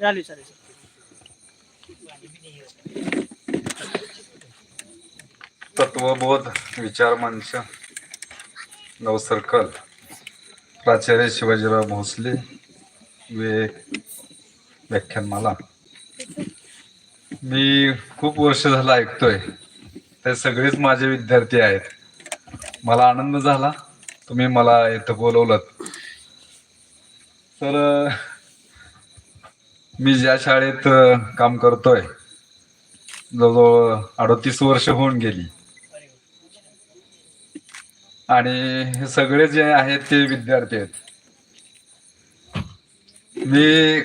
चालेल चालेल. तत्वबोध विचार मंच नव सर्कल प्राचार्य शिवाजीराव भोसले विवेक व्याख्यानमाला मी खूप वर्ष झालं ऐकतोय. ते सगळेच माझे विद्यार्थी आहेत. मला आनंद झाला. तुम्ही मला इथं बोलवलं तर मी ज्या शाळेत काम करतोय जवळजवळ अडतीस वर्ष होऊन गेली. आणि हे सगळे जे आहेत ते विद्यार्थी आहेत. मी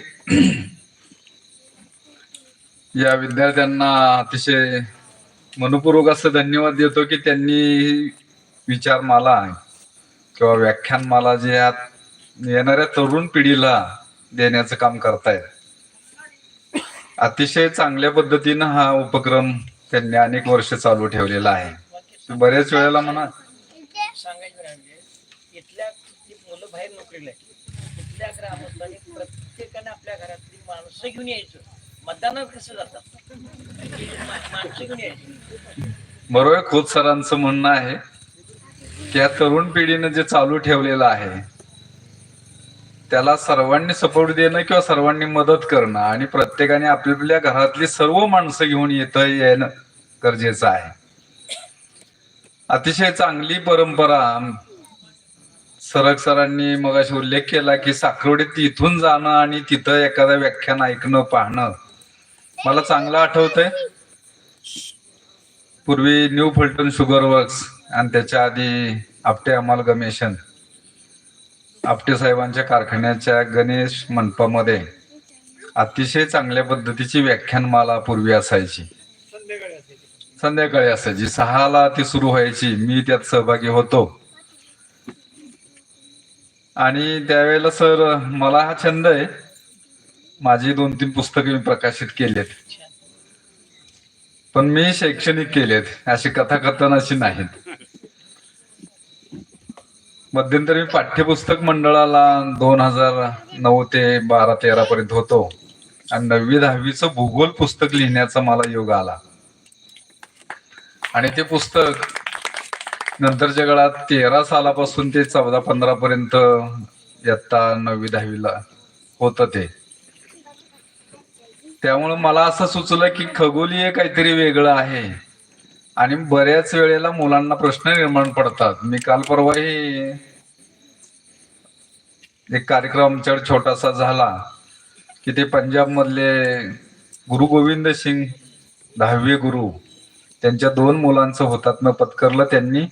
या विद्यार्थ्यांना अतिशय मनपूर्वक असं धन्यवाद देतो की त्यांनी विचारमाला किंवा व्याख्यानमाला जे आत येणाऱ्या तरुण पिढीला देण्याचं काम करतायत. अतिशय चांगल्या पद्धतीनं हा उपक्रम त्यांनी अनेक वर्ष चालू ठेवलेला आहे. बऱ्याच वेळेला म्हणा. सांगायचं मुलं बाहेर नोकरीला प्रत्येकाने आपल्या घरातली माणसं घेऊन यायचं. मतदानात कसं जातात? बरोबर खोत सरांचं म्हणणं आहे की या तरुण पिढीनं जे चालू ठेवलेलं आहे त्याला सर्वांनी सपोर्ट देणं किंवा सर्वांनी मदत करणं आणि प्रत्येकाने आपल्या घरातली सर्व माणसं घेऊन येतं येणं गरजेचं आहे. अतिशय चांगली परंपरा सरक सरांनी मगाशी उल्लेख केला की साखरवडीत इथून जाणं आणि तिथं एखादं व्याख्यान ऐकणं पाहणं मला चांगलं आठवतंय. पूर्वी न्यू फलटण शुगर वर्क्स आणि त्याच्या आधी आपटे अमाल गमेशन आपटे साहेबांच्या कारखान्याच्या गणेश मंडपामध्ये अतिशय चांगल्या पद्धतीची व्याख्यानमाला पूर्वी असायची. संध्याकाळी असायची. सहाला ती सुरू व्हायची. मी त्यात सहभागी होतो. आणि त्यावेळेला सर मला हा छंद आहे. माझी दोन तीन पुस्तके मी प्रकाशित केलेत. पण मी शैक्षणिक केलेत अशी कथाकथन अशी नाहीत. मध्यंतरी मी पाठ्यपुस्तक मंडळाला दोन हजार नऊ ते बारा तेरा पर्यंत होतो. आणि नववी दहावीचं भूगोल पुस्तक लिहिण्याचा मला योग आला. आणि ते पुस्तक नंतरच्या काळात तेरा सालापासून ते चौदा पंधरा पर्यंत इयत्ता नववी दहावीला होतं ते. त्यामुळं मला असं सुचलं की खगोलीय काहीतरी वेगळं आहे. आणि बऱ्याच वेळेला मुलांना प्रश्न निर्माण पडतात. मी काल परवाही एक कार्यक्रम आमच्याकडे छोटासा झाला की ते पंजाब मधले गुरु गोविंद सिंग दहावे गुरु त्यांच्या दोन मुलांचं हुतात्मा पत्करलं त्यांनी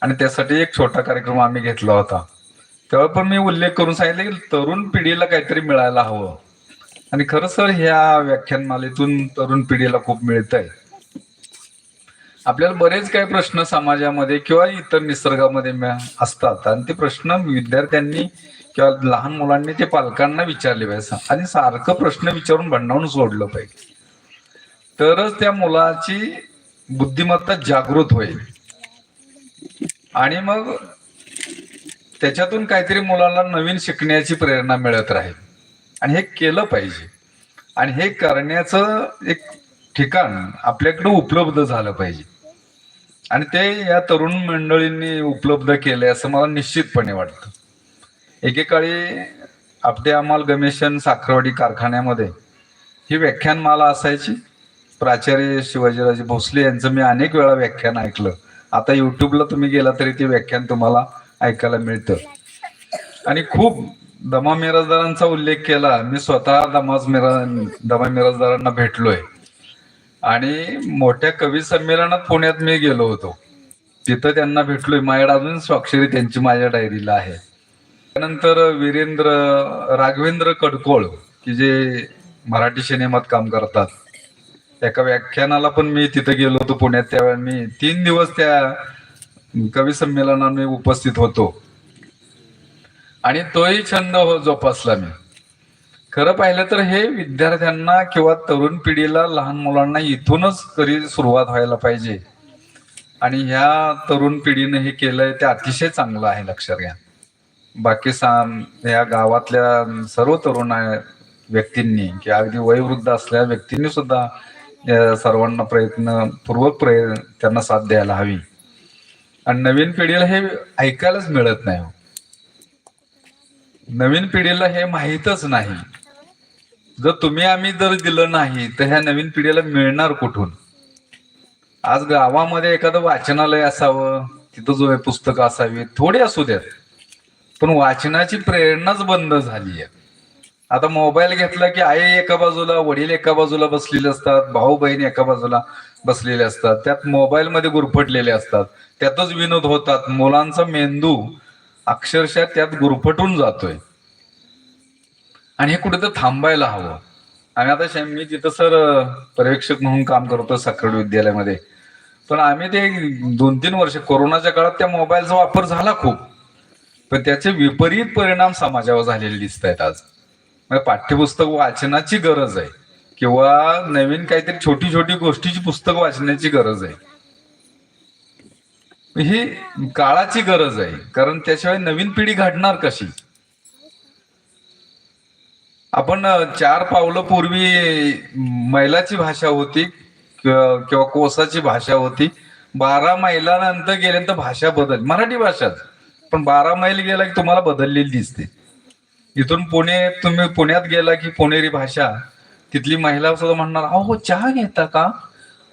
आणि त्यासाठी एक छोटा कार्यक्रम आम्ही घेतला होता. तेव्हा पण मी उल्लेख करून सांगितलं की तरुण पिढीला काहीतरी मिळायला हवं. आणि खरं सर ह्या व्याख्यानमालेतून तरुण पिढीला खूप मिळत आहे आपल्याला बरेच काही प्रश्न समाजामध्ये किंवा इतर निसर्गामध्ये असतात. आणि ते प्रश्न विद्यार्थ्यांनी किंवा लहान मुलांनी ते पालकांना विचारले पाहिजे. आणि सारखं प्रश्न विचारून भंडावून सोडलं पाहिजे. तरच त्या मुलाची बुद्धिमत्ता जागृत होईल. आणि मग त्याच्यातून काहीतरी मुलाला नवीन शिकण्याची प्रेरणा मिळत राहील. आणि हे केलं पाहिजे. आणि हे करण्याचं एक ठिकाण आपल्याकडे उपलब्ध झालं पाहिजे. आणि ते या तरुण मंडळींनी उपलब्ध केले असं मला निश्चितपणे वाटतं. एकेकाळी आपटे अमाल गमेशन साखरवाडी कारखान्यामध्ये ही व्याख्यानमाला असायची. प्राचार्य शिवाजीराजे भोसले यांचं मी अनेक वेळा व्याख्यान ऐकलं. आता युट्यूबला तुम्ही गेला तरी ते व्याख्यान तुम्हाला ऐकायला मिळतं. आणि खूप दमा मिराजदारांचा उल्लेख केला. मी स्वतः दमाज मिरा दमा मिराजदारांना भेटलोय. आणि मोठ्या कवी संमेलनात पुण्यात मी गेलो होतो. तिथं त्यांना भेटलोय. माझ्या अजून स्वाक्षरी त्यांची माझ्या डायरीला आहे. त्यानंतर वीरेंद्र राघवेंद्र कडकोळ की जे मराठी सिनेमात काम करतात. एका व्याख्यानाला पण मी तिथं गेलो होतो पुण्यात. त्यावेळेला मी तीन दिवस त्या कवी संमेलनात मी उपस्थित होतो. आणि तोही छंद हो जोपासला मी. खरं पाहिलं तर हे विद्यार्थ्यांना किंवा तरुण पिढीला लहान मुलांना इथूनच तरी सुरुवात व्हायला पाहिजे. आणि ह्या तरुण पिढीने हे केलंय ते अतिशय चांगलं आहे लक्षात घ्या. बाकी साम या गावातल्या सर्व तरुण व्यक्तींनी किंवा अगदी वयोवृद्ध असलेल्या व्यक्तींनी सुद्धा या सर्वांना प्रयत्नपूर्वक प्रयत्न त्यांना साथ द्यायला हवी. आणि नवीन पिढीला हे ऐकायलाच मिळत नाही हो. नवीन पिढीला हे माहीतच नाही. जर तुम्ही आम्ही जर दिलं नाही तर ह्या नवीन पिढीला मिळणार कुठून? आज गावामध्ये एखादं वाचनालय असावं तिथं जो पुस्तकं असावी थोडी असू द्यात. पण वाचनाची प्रेरणाच बंद झाली आहे आता मोबाईल घेतला की आई एका बाजूला वडील एका बाजूला बसलेले असतात भाऊ बहीण एका बाजूला बसलेले असतात त्यात मोबाईलमध्ये गुरफटलेले असतात त्यातच विनोद होतात. मुलांचा मेंदू अक्षरशः त्यात गुरफटून जातोय. आणि हे कुठेतरी थांबायला हवं. आणि आता शे- मी तिथं सर पर्यवेक्षक म्हणून काम करतो साखरड विद्यालयामध्ये पण आम्ही ते दोन तीन वर्ष कोरोनाच्या काळात त्या मोबाईलचा वापर झाला खूप. पण त्याचे विपरीत परिणाम समाजावर झालेले दिसत आहेत आज. म्हणजे पाठ्यपुस्तक वाचनाची गरज आहे. किंवा नवीन काहीतरी छोटी छोटी गोष्टीची पुस्तक वाचण्याची गरज आहे. ही काळाची गरज आहे. कारण त्याशिवाय नवीन पिढी घडणार कशी? आपण चार पावलं पूर्वी मैलाची भाषा होती किंवा किंवा कोसाची भाषा होती. बारा मैलानंतर गेल्यानंतर भाषा बदल. मराठी भाषाच. पण बारा मैल गेला की तुम्हाला बदललेली दिसते. इथून पुणे तुम्ही पुण्यात गेला की पुणेरी भाषा. तिथली महिला सुद्धा म्हणणार अहो चहा घेता का?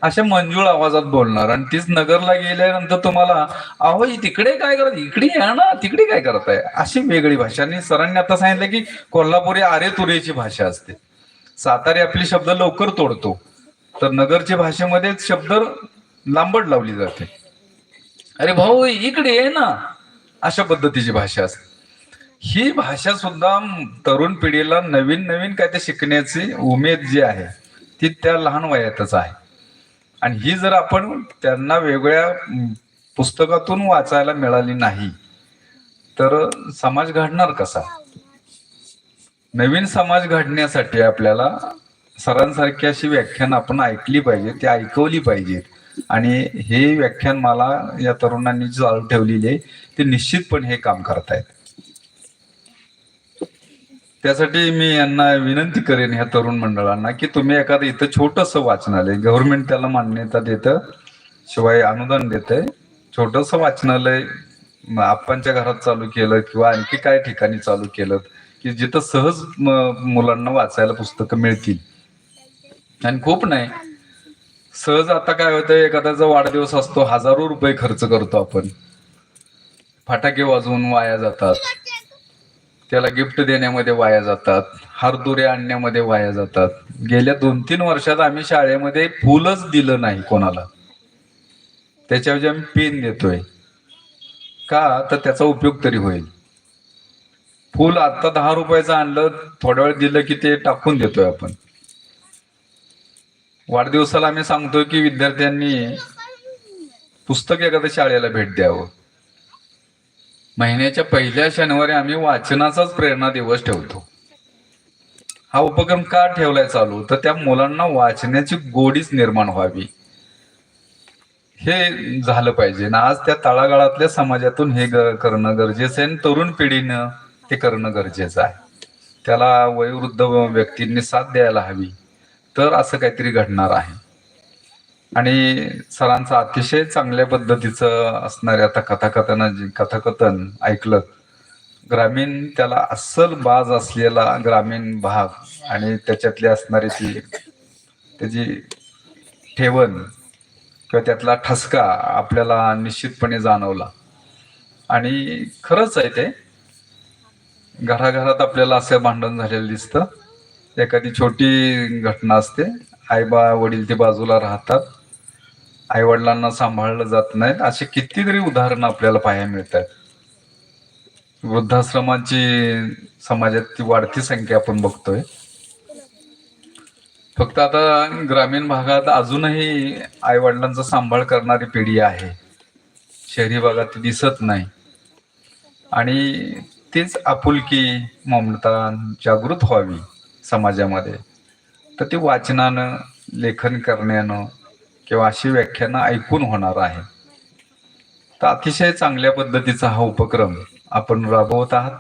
अशा मंजूळ आवाजात बोलणार. आणि तीच नगरला गेल्यानंतर तुम्हाला अहो तिकडे काय करत इकडे या ना तिकडे काय करताय? अशी वेगळी भाषा. आणि सरांनी आता सांगितलं की कोल्हापुरी आरे तुरेची भाषा असते. सातारी आपली शब्द लवकर तोडतो. तर नगरच्या भाषेमध्ये शब्द लांबड लावली जाते. अरे भाऊ इकडे ये ना. अशा पद्धतीची भाषा असते. ही भाषा सुद्धा तरुण पिढीला नवीन नवीन काय ते शिकण्याची उमेद जी आहे ती त्या लहान वयातच आहे. आणि ही जर आपण त्यांना वेगळ्या पुस्तकातून वाचायला मिळाली नाही तर समाज घडणार कसा? नवीन समाज घडण्यासाठी आपल्याला सरांसारखी अशी व्याख्यान आपण ऐकली पाहिजे ती ऐकवली पाहिजेत आणि हे व्याख्यान मला या तरुणांनी जी चालू ठेवलेली आहे ते निश्चितपणे हे काम करतायत. त्यासाठी मी यांना विनंती करेन ह्या तरुण मंडळांना की तुम्ही एखादं इथं छोटस वाचनालय गव्हर्नमेंट त्याला मान्यता देतं शिवाय अनुदान देतंय. छोटस वाचनालय आप्पांच्या घरात चालू केलं किंवा आणखी काय ठिकाणी चालू केलं की जिथं सहज म- मुलांना वाचायला पुस्तकं मिळतील. आणि खूप नाही. सहज आता काय होतं एखाद्याचा वाढदिवस असतो हजारो रुपये खर्च करतो आपण. फटाके वाजवून वाया जातात. त्याला गिफ्ट देण्यामध्ये वाया जातात हारदुऱ्या आणण्यामध्ये वाया जातात. गेल्या दोन तीन वर्षात आम्ही शाळेमध्ये फुलच दिलं नाही कोणाला. त्याच्याऐवजी आम्ही पेन देतोय. का? तर त्याचा उपयोग तरी होईल. फुल आता दहा रुपयाचं आणलं थोड्या वेळ दिलं की ते टाकून देतोय आपण. वाढदिवसाला आम्ही सांगतोय की विद्यार्थ्यांनी पुस्तक एखाद्या शाळेला भेट द्यावं. महिन्याच्या पहिल्या शनिवारी आम्ही वाचनाचाच प्रेरणा दिवस ठेवतो. हा उपक्रम का ठेवलाय चालू? तर त्या मुलांना वाचण्याची गोडीच निर्माण व्हावी. हे झालं पाहिजे. ना आज त्या तळागाळातल्या समाजातून हे ग- करणं गरजेचं आहे आणि तरुण पिढीनं ते करणं गरजेचं आहे. त्याला वयोवृद्ध व्यक्तींनी साथ द्यायला हवी. तर असं काहीतरी घडणार आहे. आणि सरांचं अतिशय चांगल्या पद्धतीचं असणारे आता कथाकथन कथाकथन ऐकलं ग्रामीण त्याला अस्सल बाज असलेला ग्रामीण भाग आणि त्याच्यातली असणारी ती त्याची ठेवण किंवा त्यातला ठसका आपल्याला निश्चितपणे जाणवला. आणि खरंच आहे ते. घराघरात आपल्याला असं भांडण झालेलं दिसतं. एखादी छोटी घटना असते. आईबा वडील ते बाजूला राहतात. आई वडिलांना सांभाळलं जात नाहीत. असे कितीतरी उदाहरणं आपल्याला पाहायला मिळत आहेत वृद्धाश्रमाची समाजात ती वाढती संख्या आपण बघतोय. फक्त आता ग्रामीण भागात अजूनही आई वडिलांचा सांभाळ करणारी पिढी आहे. शहरी भागात ती दिसत नाही. आणि तीच आपुलकी ममता जागृत व्हावी समाजामध्ये. तर ती वाचनानं लेखन करण्यानं किंवा अशी व्याख्यानं ऐकून होणार आहे. तर अतिशय चांगल्या पद्धतीचा हा उपक्रम आपण राबवत आहात.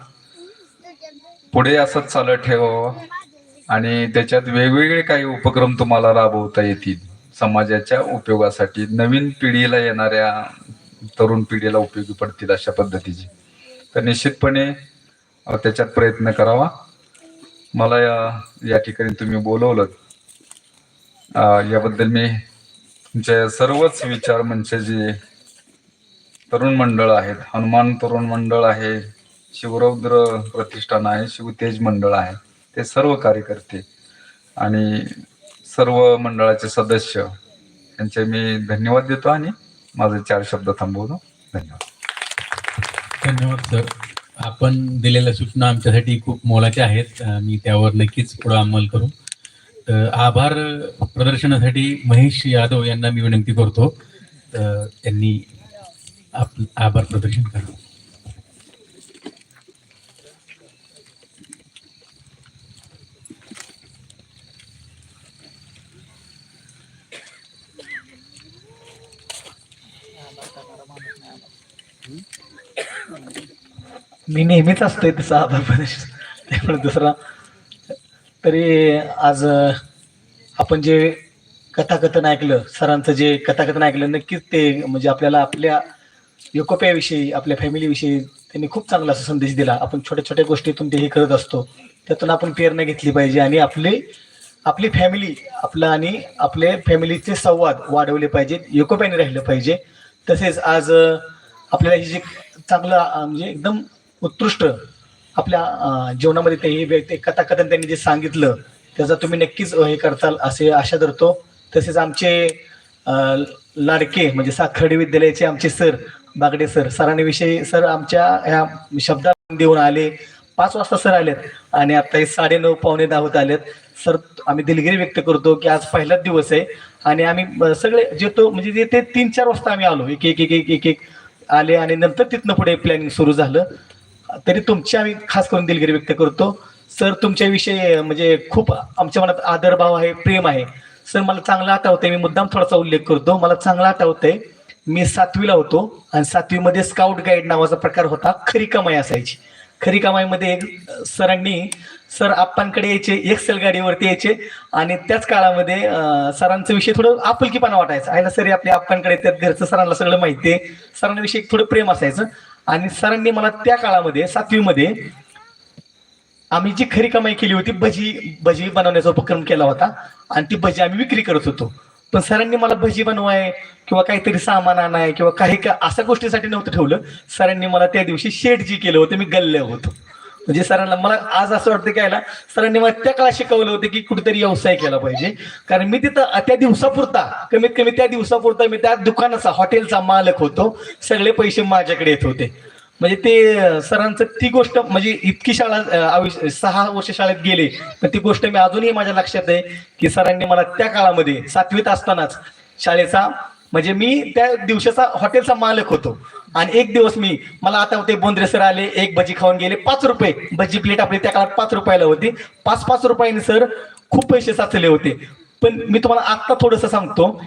पुढे असंच चालत ठेवावं आणि त्याच्यात वेगवेगळे काही उपक्रम तुम्हाला राबवता येतील. समाजाच्या उपयोगासाठी नवीन पिढीला येणाऱ्या तरुण पिढीला उपयोगी पडतील अशा पद्धतीचे. तर निश्चितपणे त्याच्यात प्रयत्न करावा. मला या या ठिकाणी तुम्ही बोलवलं याबद्दल मी तुमचे सर्वच विचार म्हणजे जे तरुण मंडळ आहेत हनुमान तरुण मंडळ आहे शिवरौद्र प्रतिष्ठान आहे शिवतेज मंडळ आहे ते सर्व कार्यकर्ते आणि सर्व मंडळाचे सदस्य यांचे मी धन्यवाद देतो आणि माझे चार शब्द थांबवतो. धन्यवाद. धन्यवाद सर. आपण दिलेल्या सूचना आमच्यासाठी खूप मोलाच्या आहेत. मी त्यावर नक्कीच पुढे अंमल करू. आभार प्रदर्शनासाठी महेश यादव यांना मी विनंती करतो. त्यांनी आप आभार प्रदर्शन करावं. मी नेहमीच असतोय तसा आभार प्रदर्शन त्यामुळे दुसरा तरी आज आपण जे कथाकथन ऐकलं सरांचं जे कथाकथन ऐकलं नक्कीच ते म्हणजे आपल्याला आपल्या युकोप्याविषयी आपल्या फॅमिलीविषयी त्यांनी खूप चांगला असा संदेश दिला. आपण छोट्या छोट्या गोष्टीतून ते हे करत असतो. त्यातून आपण प्रेरणा घेतली पाहिजे आणि आपली आपली फॅमिली आपलं आणि आपले फॅमिलीचे संवाद वाढवले पाहिजेत एकोप्याने राहिलं पाहिजे. तसेच आज आपल्याला हे जे चांगलं म्हणजे एकदम उत्कृष्ट आपल्या जीवनामध्ये ते हे व्यक्ती कथाकथन त्यांनी जे सांगितलं त्याचा तुम्ही नक्कीच हे करताल असे आशा धरतो. तसेच आमचे लाडके म्हणजे साखर्डी विद्यालयाचे आमचे सर बागडे सर सरांविषयी सर आमच्या ह्या शब्दात देऊन आले. पाच वाजता सर आलेत आणि आता हे साडे नऊ पावणे दहा होत आलेत. सर आम्ही दिलगिरी व्यक्त करतो की आज पहिलाच दिवस आहे आणि आम्ही सगळे जे तो म्हणजे जे ते तीन चार वाजता आम्ही आलो. एक एक एक एक एक आले आणि नंतर तिथनं पुढे प्लॅनिंग सुरू झालं. तरी तुमची आम्ही खास करून दिलगिरी व्यक्त करतो. सर तुमच्याविषयी म्हणजे खूप आमच्या मनात आदरभाव आहे प्रेम आहे. सर मला चांगलं आठवतंय मी मुद्दाम थोडासा उल्लेख करतो. मला चांगलं आठवतंय मी सातवीला होतो आणि सातवीमध्ये स्काउट गाईड नावाचा प्रकार होता खरी कमाई असायची. खरी कमाईमध्ये एक सरांनी सर आप्पांकडे यायचे एक्सेल गाडीवरती यायचे आणि त्याच काळामध्ये सरांचं विषय थोडं आपुलकीपणा वाटायचं. आहे ना सर आपल्या आप्पांकडे त्यात घरचं सरांना सगळं माहिती आहे. सरांविषयी थोडं प्रेम असायचं. आणि सरांनी मला त्या काळामध्ये सातवीमध्ये आम्ही जी खरी कमाई केली होती भजी भजी बनवण्याचा उपक्रम केला होता. आणि ती भजी आम्ही विक्री करत होतो. पण सरांनी मला भजी बनवाय किंवा काहीतरी सामान आणाय किंवा काही का अशा गोष्टीसाठी नव्हतं ठेवलं. सरांनी मला त्या दिवशी शेट जी केलं होतं मी गल्ले होतो. म्हणजे सरांना मला आज असं वाटतं की यायला सरांनी मला त्या काळात शिकवलं होतं की कुठेतरी व्यवसाय केला पाहिजे. कारण मी तिथं त्या दिवसापुरता कमीत कमी त्या दिवसापुरता मी त्या दुकानाचा हॉटेलचा मालक होतो. सगळे पैसे माझ्याकडे येत होते. म्हणजे ते सरांचं ती गोष्ट म्हणजे इतकी शाळा सहा वर्ष शाळेत गेले. पण ती गोष्ट मी अजूनही माझ्या लक्षात आहे की सरांनी मला त्या काळामध्ये सातवीत असतानाच शाळेचा म्हणजे मी त्या दिवसाचा हॉटेलचा मालक होतो. आणि एक दिवस मी मला आता होते बोंद्रे सर आले एक भजी खाऊन गेले पाच रुपये. भजी प्लेट आपली त्या काळात पाच रुपयाला होती. पाच पाच रुपयाने सर खूप पैसे साचले होते. पण मी तुम्हाला आत्ता थोडंसं सांगतो.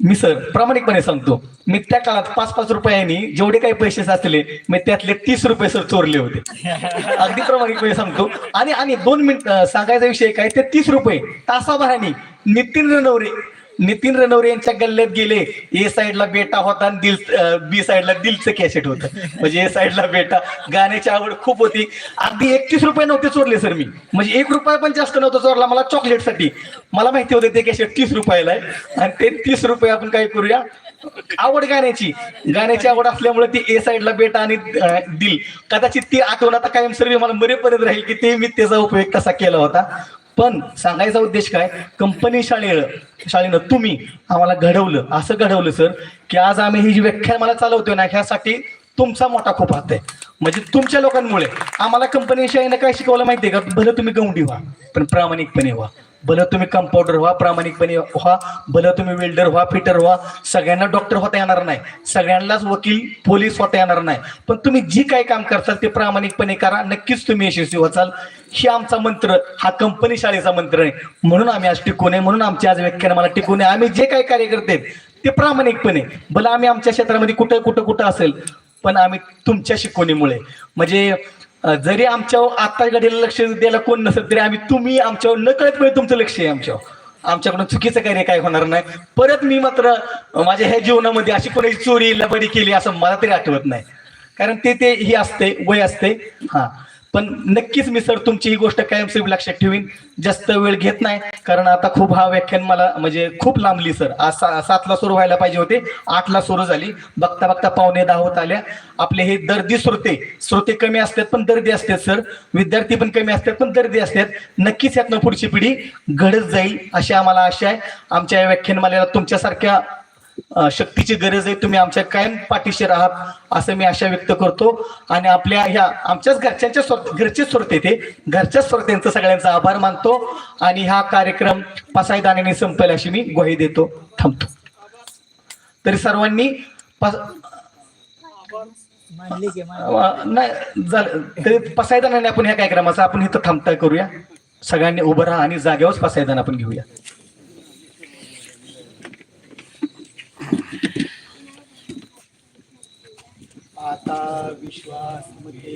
मी सर प्रामाणिकपणे सांगतो. मी त्या काळात पाच पाच रुपयांनी जेवढे काही पैसे साचले मी त्यातले तीस रुपये सर चोरले होते. अगदी प्रामाणिकपणे सांगतो. आणि आणि दोन मिनिट सांगायचा विषय काय? ते तीस रुपये तासाभराने नितीन रणवरे नितीन रणवरे यांच्या गल्ल्यात गेले. ए साईडला बेटा होता आणि दिल बी साईडला दिलचं कॅसेट होतं. म्हणजे ए साईडला बेटा. गाण्याची आवड खूप होती. अगदी एकतीस रुपये नव्हते चोरले सर मी. म्हणजे एक रुपया पण जास्त नव्हता चोरला मला चॉकलेटसाठी मला माहिती होते ते कॅसेट तीस रुपयाला आहे. आणि ते तीस रुपये आपण काय करूया? आवड गाण्याची. गाण्याची आवड असल्यामुळे ती ए साईडला बेटा आणि दिल. कदाचित ती आठवण आता कायम मला मरेपर्यंत राहील की ते मी त्याचा उपयोग कसा केला होता. पण सांगायचा उद्देश काय? कंपनी शाळे शाळेनं तुम्ही आम्हाला घडवलं. असं घडवलं सर की आज आम्ही ही जी व्याख्या मला चालवतोय ना ह्यासाठी तुमचा मोठा खूप हात आहे. म्हणजे तुमच्या लोकांमुळे आम्हाला कंपनी शाळेनं काय शिकवलं माहितीये का? भलं तुम्ही गौंडी व्हा पण प्रामाणिकपणे व्हा. भलं तुम्ही कंपाऊंडर व्हा प्रामाणिकपणे व्हा भलं तुम्ही वेल्डर व्हा फिटर व्हा सगळ्यांना डॉक्टर होता येणार नाही. सगळ्यांनाच वकील पोलीस होता येणार नाही. पण तुम्ही जी काही काम करताल ते प्रामाणिकपणे करा नक्कीच तुम्ही यशस्वी व्हाल ही आमचा मंत्र हा कंपनी शाळेचा मंत्र आहे. म्हणून आम्ही आज टिकून आहे म्हणून आमच्या आज व्याख्यान मला टिकून आहे. आम्ही जे काही कार्य करते ते प्रामाणिकपणे. भलं आम्ही आमच्या क्षेत्रामध्ये कुठं कुठं कुठं असेल पण आम्ही तुमच्या शिकवणीमुळे. म्हणजे जरी आमच्यावर आत्ता घडीला लक्ष द्यायला कोण नसेल तरी आम्ही तुम्ही आमच्यावर नकळत वेळ तुमचं लक्ष आहे आमच्यावर. आमच्याकडून चुकीचं कार्य काय होणार नाही. परत मी मात्र माझ्या ह्या जीवनामध्ये अशी कोणाची चोरी लबाडी केली असं मला तरी आठवत नाही. कारण ते ते ही असते वय असते हा. पण नक्कीच मी सर तुमची ही गोष्ट कायमस्वरूपी लक्षात ठेवीन. जास्त वेळ घेत नाही कारण आता खूप हा व्याख्यान मला म्हणजे खूप लांबली सर. आज सा- सातला सुरू व्हायला पाहिजे होते आठला सुरू झाली. बघता बघता पावणे दहा होत आल्या. आपले हे दर्दी श्रोते श्रोते कमी असतात पण दर्दी असतात सर. विद्यार्थी पण कमी असतात पण दर्दी असतात. नक्कीच यातनं पुढची पिढी घडत जाईल अशी आम्हाला आशा आहे. आमच्या या व्याख्यानमालेला तुमच्यासारख्या शक्तीची गरज आहे. तुम्ही आमच्या कायम पाठीशी आहात असं मी आशा व्यक्त करतो. आणि आपल्या ह्या आमच्याच घरच्यांच्या स्वर- घरचे श्रोते ते घरच्या श्रोत्यांचं सगळ्यांचा आभार मानतो. आणि हा कार्यक्रम पसायदानाने संपेल अशी मी ग्वाही देतो. थांबतो. तरी सर्वांनी नाही झालं. तरी पसायदानाने आपण ह्या कार्यक्रमाचा आपण इथं थांबता करूया. सगळ्यांनी उभं राहा आणि जागेवरच पसायदान आपण घेऊया. आता विश्वासमध्ये